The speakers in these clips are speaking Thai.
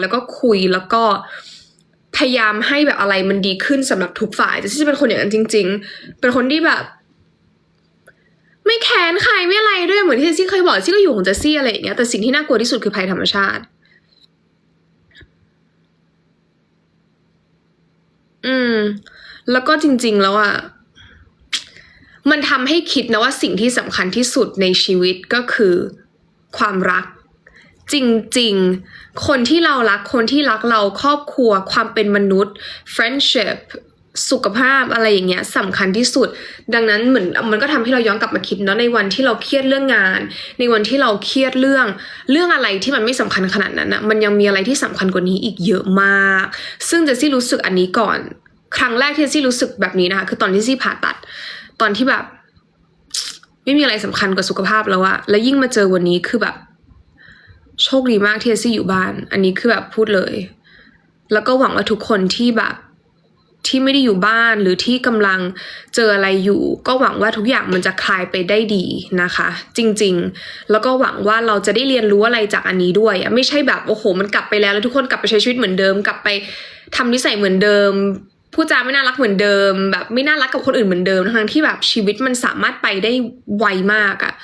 แล้วก็คุยแล้วก็พยายามให้แบบอะไรมันดีขึ้นสำหรับทุกฝ่ายแต่ที่จะเป็นคนอย่างนั้นจริง ๆ เป็นคนที่แบบ ไม่แค้นใครไม่อะไรด้วยเหมือนที่เจสซี่เคยบอกซี่ก็อยู่ของเจสซี่อะไรอย่างเงี้ยแต่สิ่งที่น่ากลัวที่สุดคือภัยธรรมชาติ อืม แล้วก็จริง ๆ แล้วอะมันทำให้คิดนะว่าสิ่งที่สำคัญที่สุดในชีวิตก็คือความรัก จริงๆ คนที่เรารักคนที่รักเราครอบครัวความเป็นมนุษย์ friendship สุขภาพอะไรอย่างเงี้ยสำคัญที่สุด ดังนั้นเหมือนมันก็ทำให้เราย้อนกลับมาคิดเนาะในวันที่เราเครียดเรื่องงาน ในวันที่เราเครียดเรื่อง เรื่องอะไรที่มันไม่สำคัญขนาดนั้นนะมันยังมีอะไรที่สำคัญกว่านี้อีกเยอะมาก ซึ่งเจสซี่รู้สึกอันนี้ก่อน ครั้งแรกที่เจสซี่รู้สึกแบบนี้นะคะคือตอนที่ซี่ผ่าตัด ตอนที่แบบ ไม่มีอะไรสำคัญกว่าสุขภาพแล้วอะแล้วยิ่งมาเจอวันนี้คือแบบ โชคดีมากที่เจสซี่อยู่บ้าน อันนี้คือแบบพูดเลย แล้วก็หวังว่าทุกคนที่แบบที่ไม่ได้อยู่บ้านหรือที่กำลังเจออะไรอยู่ ก็หวังว่าทุกอย่างมันจะคลายไปได้ดีนะคะ จริงๆ แล้วก็หวังว่าเราจะได้เรียนรู้อะไรจากอันนี้ด้วย ไม่ใช่แบบโอ้โห มันกลับไปแล้วแล้วทุกคนกลับไปใช้ชีวิตเหมือนเดิม กลับไปทำนิสัยเหมือนเดิมพูดจาไม่น่ารักเหมือนเดิม แบบไม่น่ารักกับคนอื่นเหมือนเดิมทั้งที่แบบชีวิตมันสามารถไปได้ไวมากอะ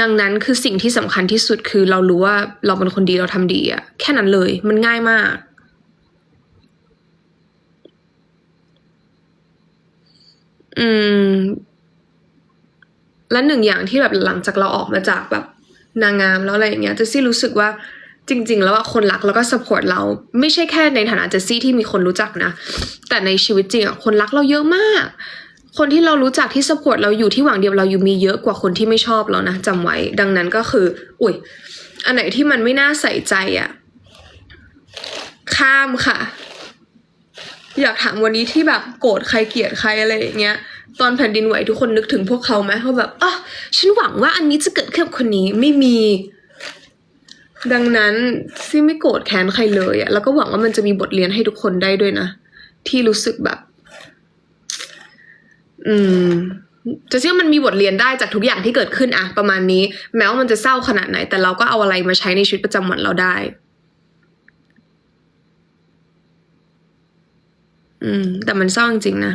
ดังนั้นคือสิ่งที่สำคัญที่สุดคือเรารู้ว่าเราเป็นคนดีเราทำดีอะแค่นั้นเลยมันง่ายมาก อืม และหนึ่งอย่างที่แบบหลังจากเราออกมาจากแบบนางงามแล้วอะไรอย่างเงี้ยเจสซี่รู้สึกว่าจริง ๆ แล้วว่าคนรักแล้วก็สปอร์ตเราไม่ใช่แค่ในฐานะเจสซี่ที่มีคนรู้จักนะ แต่ในชีวิตจริงอะคนรักเราเยอะมาก คนที่เรารู้จักที่สปอร์ตเราอยู่ที่หวังเดียวเราอยู่มีเยอะกว่าคนที่ไม่ชอบเรานะจำไว้ ดังนั้นก็คือ อุ้ยอันไหนที่มันไม่น่าใส่ใจอะ ข้ามค่ะ อยากถามวันนี้ที่แบบโกรธใครเกลียดใครอะไรอย่างเงี้ยตอนแผ่นดินไหวทุกคนนึกถึงพวกเขาไหมเขาแบบอ๋อฉันหวังว่าอันนี้จะเกิดขึ้นกับคนนี้ไม่มี ดังนั้นซี่ไม่โกรธแค้นใครเลยอะแล้วก็หวังว่ามันจะมีบทเรียนให้ทุกคนได้ด้วยนะ ที่รู้สึกแบบ อืม จะเชื่อมันมีบทเรียนได้จากทุกอย่างที่เกิดขึ้นอะประมาณนี้ แม้ว่ามันจะเศร้าขนาดไหน แต่เราก็เอาอะไรมาใช้ในชีวิตประจำวันเราได้ อืม แต่มันเศร้าจริงๆนะ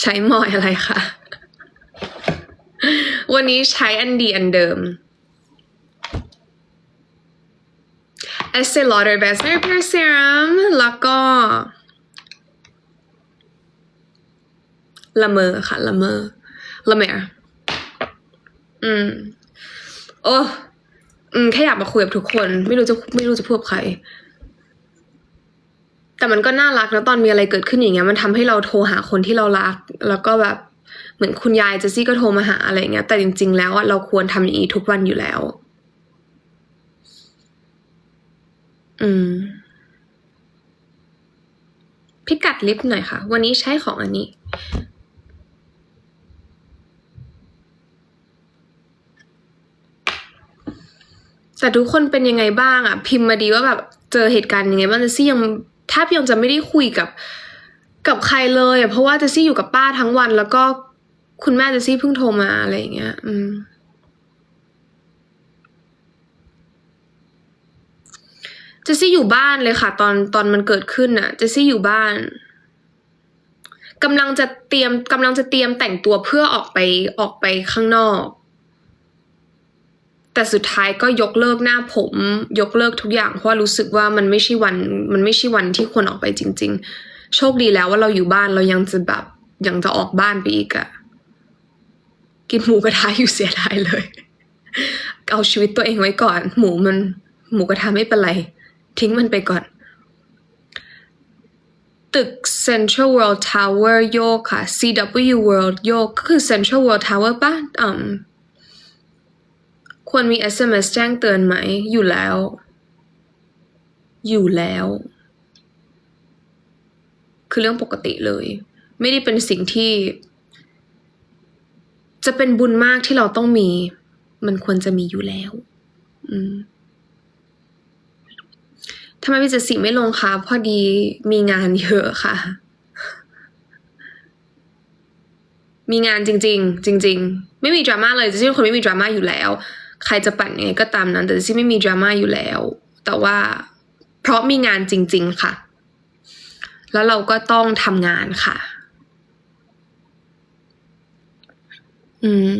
ใช้มอยอะไรคะ วันนี้ใช้อันดีอันเดิม Estee Lauder Best Hair Repair Serum แล้วก็ละเมอค่ะละเมอละเมออืม โอ้อืมแค่อยากมาคุยกับทุกคน ไม่รู้จะไม่รู้จะพูดกับใคร แต่มันก็น่ารักนะตอนมีอะไรเกิดขึ้นอย่างเงี้ย มันทำให้เราโทรหาคนที่เรารัก แล้วก็แบบเหมือนคุณยายเจสซี่ก็โทรมาหาอะไรเงี้ย แต่จริง ๆ แล้วอะเราควรทำอย่างนี้ทุกวันอยู่แล้ว อืม พิกัดลิปหน่อยค่ะ วันนี้ใช้ของอันนี้ แต่ทุกคนเป็นยังไงบ้างอะพิมพ์มาดีว่าแบบเจอเหตุการณ์ยังไงบ้างเจสซี่ยังแทบยังจะไม่ได้คุยกับกับใครเลยอะเพราะว่าเจสซี่อยู่กับป้าทั้งวัน แล้วก็คุณแม่เจสซี่เพิ่งโทรมาอะไรอย่างเงี้ย อืม เจสซี่อยู่บ้านเลยค่ะ ตอนตอนมันเกิดขึ้นน่ะ เจสซี่อยู่บ้านกำลังจะเตรียมกำลังจะเตรียมแต่งตัวเพื่อออกไปออกไปข้างนอก แต่สุดท้ายก็ยกเลิกหน้าผม ยกเลิกทุกอย่างเพราะรู้สึกว่ามันไม่ใช่วัน มันไม่ใช่วันที่ควรออกไปจริง ๆ โชคดีแล้วว่าเราอยู่บ้านเรายังจะแบบยังจะออกบ้านไปอีกอะกินหมูกระทะอยู่เสียดายเลย เอาชีวิตตัวเองไว้ก่อน หมูมันหมูกระทะไม่เป็นไร ทิ้งมันไปก่อน ตึก Central World Tower โยกค่ะ CW World โยกก็คือ Central World Tower ป่ะอืมควรมี SMS แจ้งเตือนไหม อยู่แล้ว อยู่แล้ว คือเรื่องปกติเลย ไม่ได้เป็นสิ่งที่ จะเป็นบุญมากที่เราต้องมี มันควรจะมีอยู่แล้ว อืม ทำไมพี่เจดสีไม่ลงคะพอดีมีงานเยอะค่ะ มีงานจริง ๆ จริง ๆ ไม่มีดราม่าเลยเจสซี่เป็นคนไม่มีดราม่าอยู่แล้ว ใครจะปั่นยังไงก็ตามนั้น แต่เจสซี่ไม่มีดราม่าอยู่แล้ว แต่ว่าเพราะมีงานจริง ๆ ค่ะ แล้วเราก็ต้องทำงานค่ะ อืม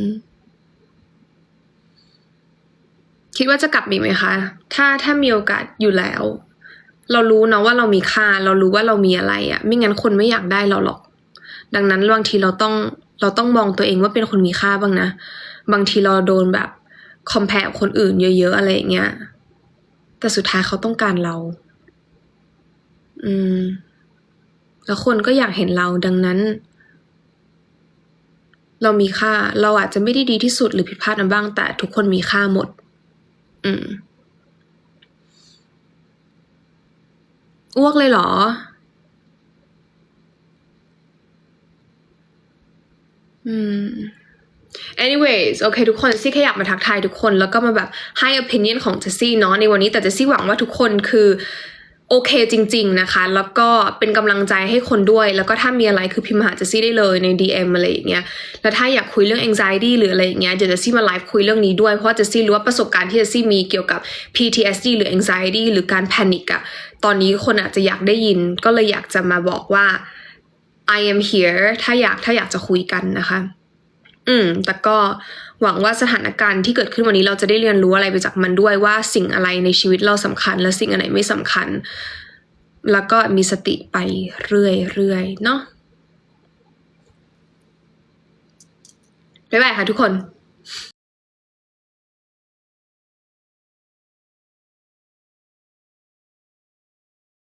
คิดว่าจะกลับมีกไหมคะ ถ้าถ้ามีโอกาสอยู่แล้ว เรารู้นะว่าเรามีค่า เรารู้ว่าเรามีอะไรอะ่ะไม่งั้นคนไม่อยากได้เราหรอก ดังนั้นบางทีเราต้องเราต้องมองตัวเองว่าเป็นคนมีค่าบ้างนะ บางทีเราโดนแบบคอมเพลคนอื่นเยอะๆอะไรอย่างเงี้ย แต่สุดท้ายเขาต้องการเรา อืม แล้วคนก็อยากเห็นเราดังนั้น เรามีค่า เราอาจจะไม่ได้ดีที่สุดหรือผิดพลาดนะบ้าง แต่ทุกคนมีค่าหมด อืม อ้วกเลยเหรอ อืม anyways โอเค ทุกคนซี่แค่อยากมาทักทายทุกคน แล้วก็มาแบบให้ opinion ของเจสซี่เนาะในวันนี้แต่เจสซี่หวังว่าทุกคนคือ โอเคจริง ๆนะคะ แล้วก็เป็นกำลังใจให้คนด้วย แล้วก็ถ้ามีอะไรคือพิมพ์หาเจสซี่ได้เลยใน DM อะไรอย่างเงี้ยแล้วถ้าอยากคุยเรื่อง anxiety หรืออะไรอย่างเงี้ยเดี๋ยวเจสซี่มาไลฟ์คุยเรื่องนี้ด้วยเพราะเจสซี่รู้ว่าประสบการณ์ที่เจสซี่มีเกี่ยวกับ PTSD หรือ anxiety หรือการ panic อะตอนนี้คนอาจจะอยากได้ยิน ก็เลยอยากจะมาบอกว่า I am here ถ้าอยากถ้าอยากจะคุยกันนะคะ อืม แต่ก็หวังว่าสถานการณ์ที่เกิดขึ้นวันนี้เราจะได้เรียนรู้อะไรไปจากมันด้วยว่าสิ่งอะไรในชีวิตเราสำคัญ และสิ่งอะไรไม่สำคัญ แล้วก็มีสติไปเรื่อยๆเนาะบ๊ายบายค่ะทุกคน